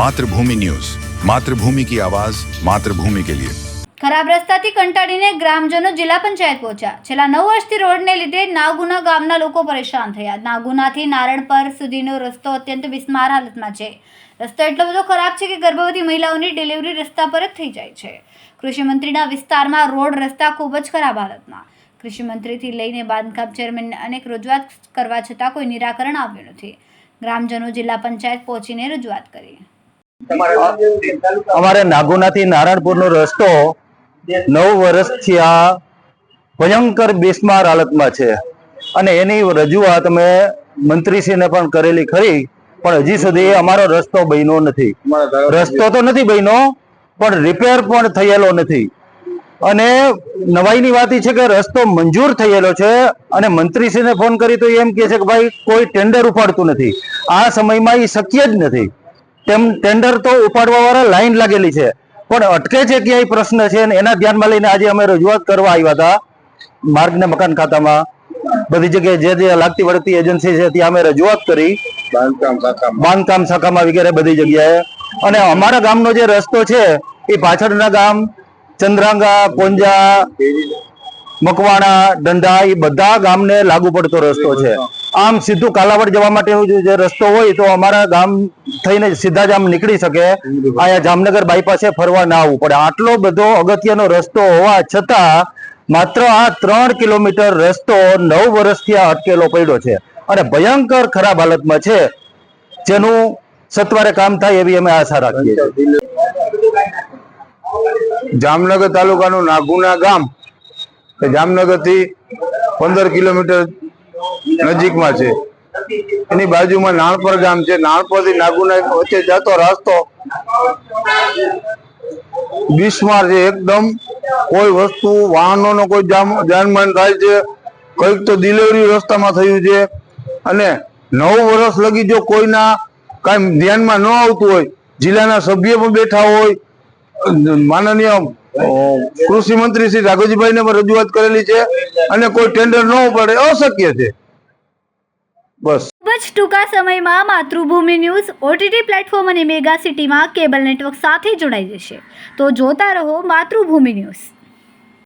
Mathrubhumi news. Mathrubhumi કી આવાજ, માતૃભૂમિ કે લિયે. ખરાબ રસ્તાથી કંટાળીને ગ્રામજનો જિલ્લા પંચાયત પહોંચ્યા. છેલ્લા નવ વર્ષથી રોડને લીધે નાગુના ગામના લોકો પરેશાન થયા. નાગુનાથી નારણપર સુધીનો રસ્તો અત્યંત બિસ્માર હાલતમાં છે. રસ્તો એટલો બધો ખરાબ છે કે ગર્ભવતી મહિલાઓની ડિલિવરી રસ્તા પર જ થઈ જાય છે. કૃષિમંત્રીના વિસ્તારમાં રોડ રસ્તા ખૂબ જ ખરાબ હાલતમાં. કૃષિમંત્રીથી લઈને બાંધકામ ચેરમેનને અનેક રજૂઆત કરવા છતાં કોઈ નિરાકરણ આવ્યું નથી. ગ્રામજનો જિલ્લા પંચાયત પહોંચીને રજૂઆત કરી. અમારે નાગુનાથી નારાયણપુરનો રસ્તો નવ વર્ષથી આ ભયંકર બિસ્માર હાલતમાં છે. અને એની રજૂઆત અમે મંત્રીશ્રીને પણ કરેલી ખરી પણ હજી સુધી અમારો રસ્તો બન્યો નથી. રસ્તો તો નથી બન્યો પણ રિપેર પણ થયેલો નથી. અને નવાઈની વાત એ છે કે રસ્તો મંજૂર થયેલો છે અને મંત્રીશ્રીને ફોન કરી તો એમ કહે છે કે ભાઈ કોઈ ટેન્ડર ઉપાડતું નથી. આ સમયમાં એ શક્ય જ નથી. તેમ ટેન્ડર તો ઉપાડવા વાળા લાઈન લાગેલી છે. પણ અટકે છે ક્યાંય પ્રશ્ન છે અને એના ધ્યાનમાં લઈને આજે અમે રજૂઆત કરવા આવ્યા હતા. માર્ગ ને મકાન ખાતામાં. બધી જગ્યાએ જે જે લાગતી વળગતી એજન્સી છે ત્યાં અમે રજૂઆત કરી. બાંધકામ શાખામાં. વગેરે બધી જગ્યાએ. અને અમારા ગામનો જે રસ્તો છે એ પાછળના ગામ ચંદ્રાંગા પોંજા મકવાણા દંડા એ બધા ગામને લાગુ પડતો રસ્તો છે. આમ સીધું કાલાવડ જવા માટેનો જે રસ્તો હોય તો અમારા ગામ થઈને સીધા જ આમ નીકળી શકે. અહીંયા જામનગર બાયપાસે ફરવા ના આવવું પડે. આટલો બધો અગત્યનો રસ્તો હોવા છતાં માત્ર આ ત્રણ કિલોમીટર રસ્તો નવ વર્ષથી આ અટકેલો પડ્યો છે. અને ભયંકર ખરાબ હાલતમાં છે. જેનું સત્વરે કામ થાય એવી અમે આશા રાખીએ છીએ. જામનગર તાલુકાનું નાગુના ગામ. જામનગરથી પંદર કિલોમીટર નજીકમાં છે. એની બાજુમાં નાણપર ગામ છે. નાણપરથી નાગુના વચ્ચે જતો રસ્તો બિસ્માર છે. એકદમ કોઈ વસ્તુ, વાહનોનો કોઈ જામ- જાનમાન થાય છે. કંઈક તો ડિલિવરી રસ્તામાં થયું છે. અને નવ વર્ષ લગી જો કોઈના કાંઈ ધ્યાનમાં ન આવતું હોય, જિલ્લાના સભ્ય પણ બેઠા હોય, માનનીય કૃષિ મંત્રી શ્રી રાઘવજીભાઈ ને પણ રજૂઆત કરેલી છે અને કોઈ ટેન્ડર ન પડે, અશક્ય છે. બસ. ખૂબ જ ટૂંકા સમયમાં માતૃભૂમિ ન્યૂઝ ઓટીટી પ્લેટફોર્મ અને મેગા સિટીમાં કેબલ નેટવર્ક સાથે જોડાઈ જશે. તો જોતા રહો માતૃભૂમિ ન્યૂઝ.